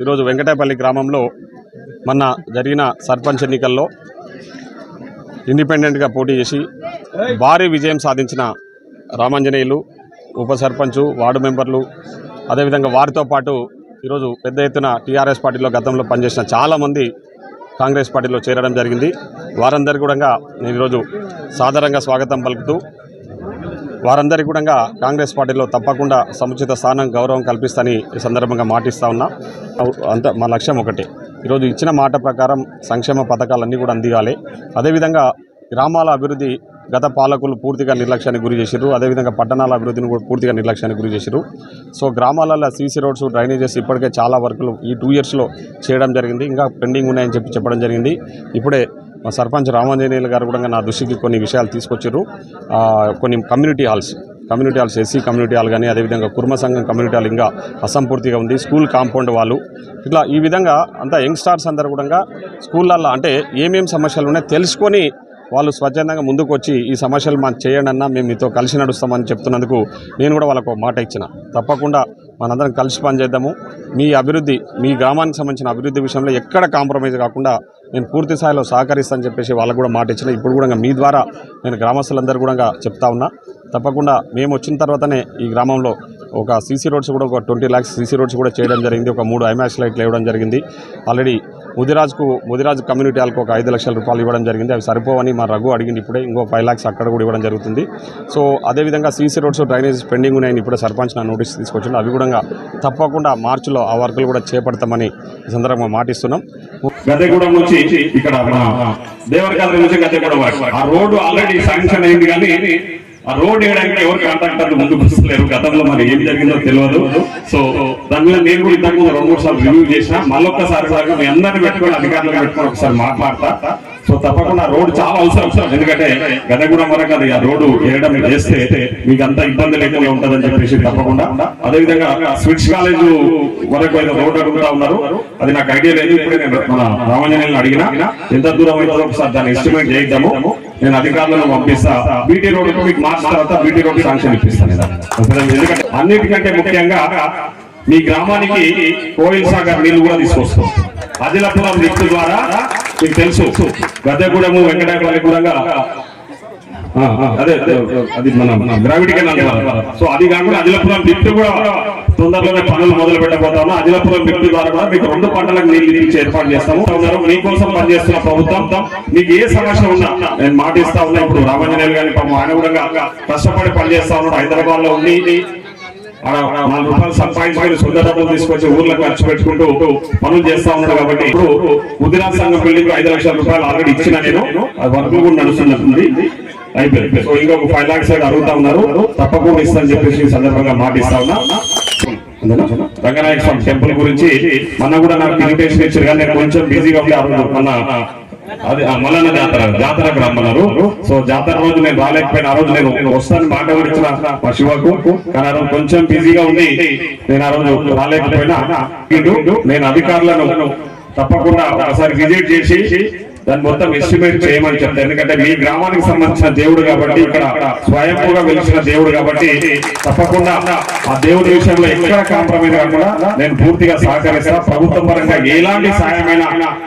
ఈరోజు వెంకటేపల్లి గ్రామంలో మొన్న జరిగిన సర్పంచ్ ఎన్నికల్లో ఇండిపెండెంట్గా పోటీ చేసి భారీ విజయం సాధించిన రామాంజనేయులు ఉప సర్పంచు వార్డు మెంబర్లు అదేవిధంగా వారితో పాటు ఈరోజు పెద్ద ఎత్తున టీఆర్ఎస్ పార్టీలో గతంలో పనిచేసిన చాలామంది కాంగ్రెస్ పార్టీలో చేరడం జరిగింది. వారందరికీ కూడా నేను ఈరోజు సాధారణంగా స్వాగతం పలుకుతూ వారందరికీ కూడా కాంగ్రెస్ పార్టీలో తప్పకుండా సముచిత స్థానం గౌరవం కల్పిస్తని ఈ సందర్భంగా మాటిస్తా ఉన్నా. అంత మా లక్ష్యం ఒకటే. ఈరోజు ఇచ్చిన మాట ప్రకారం సంక్షేమ పథకాలన్నీ కూడా అందియాలి అదేవిధంగా గ్రామాల అభివృద్ధి గత పాలకులు పూర్తిగా నిర్లక్ష్యానికి గురి చేసిర్రు. అదేవిధంగా పట్టణాల అభివృద్ధిని కూడా పూర్తిగా నిర్లక్ష్యానికి గురి చేశారు సో గ్రామాలలో సీసీ రోడ్స్ డ్రైనేజెస్ ఇప్పటికే చాలా వర్కులు ఈ టూ ఇయర్స్లో చేయడం జరిగింది. ఇంకా పెండింగ్ ఉన్నాయని చెప్పి చెప్పడం జరిగింది. ఇప్పుడే మా సర్పంచ్ రామాంజనేయులు గారు కూడా నా దృష్టికి కొన్ని విషయాలు తీసుకొచ్చారు. కొన్ని community halls community halls SC community hall కానీ అదేవిధంగా కుర్మ సంఘం కమ్యూనిటీ హాల్ ఇంకా అసంపూర్తిగా ఉంది. స్కూల్ కాంపౌండ్ వాళ్ళు. ఇట్లా ఈ విధంగా అంతా యంగ్స్టార్స్ అందరూ కూడా స్కూళ్ళల్లో అంటే ఏమేమి సమస్యలు ఉన్నాయో తెలుసుకొని వాళ్ళు స్వచ్ఛందంగా ముందుకు వచ్చి ఈ సమస్యలు మాకు చేయండి అన్నా మేము మీతో కలిసి నడుస్తామని చెప్తున్నందుకు నేను కూడా వాళ్ళకు ఒక మాట ఇచ్చిన. తప్పకుండా మనందరం కలిసి పనిచేద్దాము. మీ అభివృద్ధి మీ గ్రామానికి సంబంధించిన అభివృద్ధి విషయంలో ఎక్కడ కాంప్రమైజ్ కాకుండా నేను పూర్తి స్థాయిలో సహకరిస్తానని చెప్పేసి వాళ్ళకు కూడా మాట ఇచ్చిన ఇప్పుడు కూడా మీ ద్వారా నేను గ్రామస్తులందరూ కూడా చెప్తా ఉన్నా. తప్పకుండా మేము వచ్చిన తర్వాతనే ఈ గ్రామంలో ఒక సీసీ రోడ్స్ కూడా ఒక ట్వంటీ ల్యాక్స్ సీసీ రోడ్స్ కూడా చేయడం జరిగింది. ఒక మూడు ఐమాక్స్ లైట్లు ఇవ్వడం జరిగింది. ఆల్రెడీ ముదిరాజ్కు ముదిరాజ్ కమ్యూనిటీ వాళ్ళకు ఒక ఐదు లక్షల రూపాయలు ఇవ్వడం జరిగింది. అవి సరిపోవని మా రఘు అడిగింది ఇప్పుడే. ఇంకో ఫైవ్ ల్యాక్స్ అక్కడ కూడా ఇవ్వడం జరుగుతుంది. సో అదేవిధంగా సీసీ రోడ్స్ డ్రైనేజ్ పెండింగ్ ఉన్నాయని ఇప్పుడే సర్పంచ్ నా నోటీస్ తీసుకొచ్చిండు. అవి కూడా తప్పకుండా మార్చిలో ఆ వర్కులు కూడా చేపడతామని ఈ సందర్భంగా మాటిస్తున్నాం. గద్దెగూడెం నుంచి ఇక్కడ మన దేవరకాల నుంచి గద్దెగూడెం వరకు. ఆ రోడ్డు ఆల్రెడీ శాంక్షన్ అయింది కానీ ఆ రోడ్ వేయడానికి ఎవరు కాంట్రాక్టర్లు ముందుకు వస్తలేరు. గతంలో మరి ఏం జరిగిందో తెలియదు. సో దాని మీద నేను కూడా ఇంతకు రెండు మూడు సార్లు రివ్యూ చేసిన. మళ్ళొక్కసారి సార్ మీ అందరిని పెట్టుకొని అధికారులు పెట్టుకొని ఒకసారి మాట్లాడతా. సో తప్పకుండా రోడ్డు చాలా అవసరం ఎందుకంటే గదగూడెం వరకు అది ఆ రోడ్డు వేయడం చేస్తే మీకు అంత ఇబ్బంది లేకుండా ఉంటుందని చెప్పేసి తప్పకుండా. అదేవిధంగా స్విచ్ కాలేజ్ వరకు అయితే రోడ్డు అడుగుతా ఉన్నారు. అది నాకు ఐడియా లేదు. ఇప్పుడే నేను మన రామాంజనేయులను అడిగినా. ఎంత దూరం అవుతుందో ఒకసారి దాన్ని ఎస్టిమేట్ చేద్దాము నేను అధికారులను పంపిస్తా. బీటీ రోడ్ మీకు మార్చిన తర్వాత బీటీ రోడ్ శాంక్షన్ ఇప్పిస్తాను ఎందుకంటే అన్నిటికంటే ముఖ్యంగా మీ గ్రామానికి కోయిల్ సాగర్ నీళ్ళు కూడా తీసుకొస్తాం. అదిలాపురం లిఫ్ట్ ద్వారా మీకు తెలుసు. గద్దెగూడెము వెంకటాయపల్లి కూడా అదే అది మన గ్రావిటీ కెనాల్ ద్వారా. సో అది కాకుండా అదిలాపురం లిఫ్ట్ కూడా తొందరలోనే పనులు మొదలు పెట్టబోతాము అదిలాపురం లిఫ్ట్ ద్వారా కూడా మీకు రెండు పంటలకు నీళ్ళు ఇచ్చి ఏర్పాటు చేస్తాము. మీకోసం పనిచేస్తున్న ప్రభుత్వం. మీకు ఏ సమస్య ఉన్నా నేను మాటిస్తా ఉన్నా. ఇప్పుడు రామాంజనేయులు గారి పాపం ఆయన కూడా కష్టపడి పనిచేస్తా ఉన్నాడు. హైదరాబాద్లో ఉండి నాలుగు రూపాయలు సంపాదించుకొని సొంత డబ్బులు తీసుకొచ్చి ఊర్లో ఖర్చు పెట్టుకుంటూ పనులు చేస్తా ఉన్నాడు కాబట్టి ఇప్పుడు గుజరాత్ సంఘం బిల్డింగ్ ఐదు లక్షల రూపాయలు ఆల్రెడీ ఇచ్చిన నేను. వర్క్ కూడా నడుస్తున్నట్టుంది. అయిపోయింది. సో ఇంకొక ఫైవ్ లాక్స్ అయితే అడుగుతా ఉన్నారు. తప్పకుండా ఇస్తానని చెప్పేసి ఈ సందర్భంగా మాట ఇస్తా ఉన్నా? రంగనాయక స్వామి టెంపుల్ గురించి మొన్న కూడా నాకు ఇన్విటేషన్ ఇచ్చారు కానీ నేను కొంచెం బిజీగా ఉండి మొన్న అది ఆ మల్లన్న జాతర జాతరకు రమ్మన్నారు సో జాతర రోజు నేను రాలేకపోయిన ఆ రోజు నేను వస్తాను మాట ఇచ్చిన మా శివకు. కానీ ఆ రోజు కొంచెం బిజీగా ఉంది. నేను ఆ రోజు రాలేకపోయినా. నేను అధికారులను తప్పకుండా ఒకసారి విజిట్ చేసి దాన్ని మొత్తం ఎస్టిమేట్ చేయమని చెప్తాను ఎందుకంటే మీ గ్రామానికి సంబంధించిన దేవుడు కాబట్టి ఇక్కడ స్వయంగా వెలిసిన దేవుడు కాబట్టి తప్పకుండా ఆ దేవుడి విషయంలో ఎక్కడ కాంప్రమైజ్ కాకుండా నేను పూర్తిగా సహకరిస్తా. ప్రభుత్వం పరంగా ఎలాంటి సాయమైనా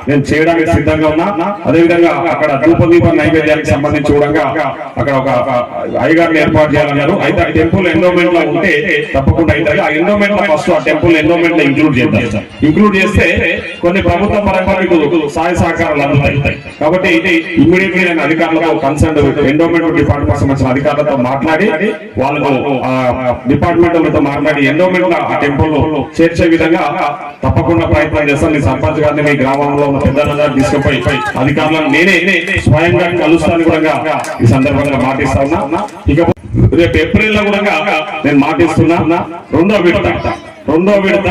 నేను చేయడానికి సిద్ధంగా ఉన్నా. అదేవిధంగా అక్కడ ధూపదీప నైవేద్యానికి సంబంధించి కూడా అక్కడ ఒక అయ్యగారిని ఏర్పాటు చేయాలన్నారు. అయితే ఆ టెంపుల్ ఎండోమెంట్లో ఉంటే తప్పకుండా అయితే ఆ ఎండోమెంట్లో ఫస్ట్ ఆ టెంపుల్ ఎండోమెంట్లో ఇంక్లూడ్ చేద్దాం. ఇంక్లూడ్ చేస్తే కొన్ని ప్రభుత్వ పరంగా మీకు సహాయ సహకారాలు అందుతాయి. కాబట్టి ఇది ఇమ్మీడియట్లీ నేను అధికారులతో కన్సర్న్ ఎండోమెంట్ డిపార్ట్మెంట్ సంబంధించిన అధికారులతో మాట్లాడి వాళ్ళకు డిపార్ట్మెంట్ డిపార్ట్మెంట్లతో మాట్లాడి ఎండోమెంట్ ఆ టెంపుల్లో చేర్చే విధంగా తప్పకుండా ప్రయత్నం చేస్తాను. మీ సర్పంచ్ గారిని మీ గ్రామంలో ఉన్న పెద్దలందరూ తీసుకుపోయి అధికారులను నేనే స్వయంగా కలుస్తాను కూడా ఈ సందర్భంగా మాటిస్తా ఉన్నా. ఇక రేపు ఏప్రిల్లో కూడా నేను మాటిస్తున్నా. రెండో విడత రెండో విడత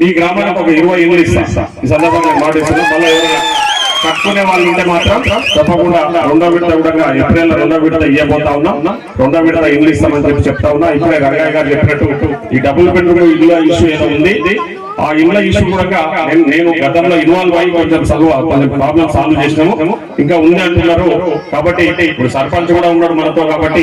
మీ గ్రామానికి ఒక ఇరవై ఎనిమిది ఇస్తా. ఈ సందర్భంగా మాటిస్తున్నా. మళ్ళీ ఎవరైనా కట్టుకునే వాళ్ళు ఉంటే మాత్రం తప్పకుండా రెండో విడత కూడా ఏప్రిల్ రెండో విడత ఇవ్వబోతా ఉన్నాం. రెండో విడత ఇల్లు ఇస్తామని చెప్పి చెప్తా ఉన్నా. ఇప్పుడే గంగయ్య గారు చెప్పినట్టు ఈ డబుల్ బెడ్రూమ్ ఇల్లు ఇష్యూ ఏదో ఉంది. ఆ ఇళ్ళ ఇష్యూ కూడా నేను నేను గతంలో ఇన్వాల్వ్ అయ్యి కొంచెం చదువు కొంచెం ప్రాబ్లమ్ సాల్వ్ చేసినాము. ఇంకా ఉంది అంటున్నారు కాబట్టి ఇప్పుడు సర్పంచ్ కూడా ఉన్నాడు మనతో కాబట్టి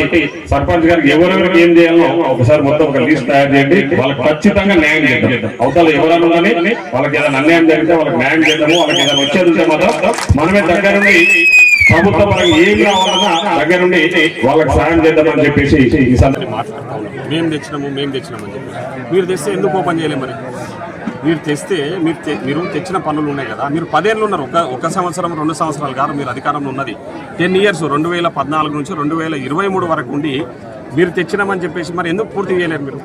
సర్పంచ్ గారికి ఎవరెవరికి ఏం చేయాలో ఒకసారి మొత్తం ఒక లిస్ట్ తయారు చేయండి. వాళ్ళకి ఖచ్చితంగా న్యాయం చేద్దాం. అవతల ఎవరైనా కానీ వాళ్ళకి ఏదైనా అన్యాయం జరిగితే వాళ్ళకి న్యాయం చేద్దాము. వాళ్ళకి ఏదైనా వచ్చేది ఉంటే మాత్రం మనమే దగ్గరుండి ప్రభుత్వ పరంగా ఏం కావాలన్నా దగ్గరుండి వాళ్ళకి సాయం చేద్దామని చెప్పేసి ఈ సందర్భంగా మేము తెచ్చినాము మేము తెచ్చినాము అని చెప్పి. మీరు తెస్తే ఎందుకు ఓపెన్ చేయలేము మరి? మీరు తెస్తే మీరు తె- మీరు తెచ్చిన పనులు ఉన్నాయి కదా. మీరు పదేళ్ళు ఉన్నారు. ఒక ఒక సంవత్సరం రెండు సంవత్సరాలు కాదు మీరు అధికారంలో ఉన్నది. టెన్ ఇయర్స్ రెండు వేల పద్నాలుగు నుంచి రెండు వేల ఇరవై మూడు వరకు ఉండి మీరు తెచ్చినామని చెప్పేసి మరి ఎందుకు పూర్తి చేయలేరు మీరు?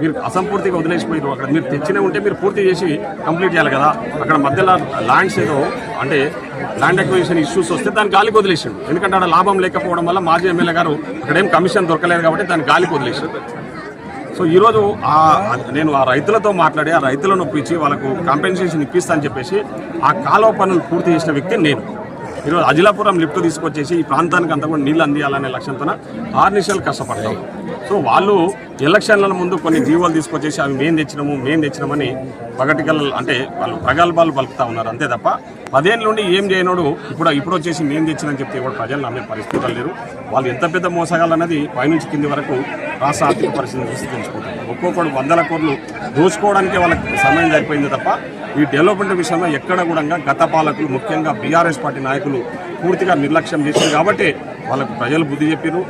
మీరు అసంపూర్తిగా వదిలేసిపోయారు అక్కడ. మీరు తెచ్చిన ఉంటే మీరు పూర్తి చేసి కంప్లీట్ చేయాలి కదా. అక్కడ మధ్యలో ల్యాండ్స్ ఏదో అంటే ల్యాండ్ అక్విజిషన్ ఇష్యూస్ వస్తే దాన్ని గాలికి వదిలేసిండు. ఎందుకంటే అక్కడ లాభం లేకపోవడం వల్ల మాజీ ఎమ్మెల్యే గారు అక్కడేం కమిషన్ దొరకలేదు కాబట్టి దాన్ని గాలికి వదిలేసిండు. సో ఈరోజు నేను ఆ రైతులతో మాట్లాడి ఆ రైతులను ఒప్పించి వాళ్ళకు కాంపెన్సేషన్ ఇప్పిస్తా అని చెప్పేసి ఆ కాలువ పనులు పూర్తి చేసిన వ్యక్తి నేను. ఈరోజు అజిలాపురం లిఫ్ట్ తీసుకొచ్చేసి ఈ ప్రాంతానికి అంతా కూడా నీళ్ళు అందియాలనే లక్ష్యంతో ఆర్నిషాలు కష్టపడతాం సో వాళ్ళు ఎలక్షన్ల ముందు కొన్ని జీవోలు తీసుకొచ్చేసి అవి మేము తెచ్చినాము మేము తెచ్చినామని పగటికల్ అంటే వాళ్ళు ప్రగల్భాలు పలుకుతా ఉన్నారు అంతే తప్ప పదేళ్ళ నుండి ఏం చేయనోడు ఇప్పుడు ఇప్పుడు వచ్చేసి మేము తెచ్చినని చెప్తే కూడా ప్రజలు నమ్మే పరిస్థితులు లేరు. వాళ్ళు ఎంత పెద్ద మోసగాళ్ళు అనేది పైనుంచి కింది వరకు రాష్ట్ర ఆర్థిక పరిస్థితిని చూసి తెలుసుకుంటారు ఒక్కొక్కడు వందల కోట్లు దోచుకోవడానికి వాళ్ళకి సమయం సరిపోయింది తప్ప ఈ డెవలప్మెంట్ విషయంలో ఎక్కడ కూడా గత పాలకులు ముఖ్యంగా బీఆర్ఎస్ పార్టీ నాయకులు పూర్తిగా నిర్లక్ష్యం చేశారు కాబట్టి వాళ్ళకు ప్రజలు బుద్ధి చెప్పారు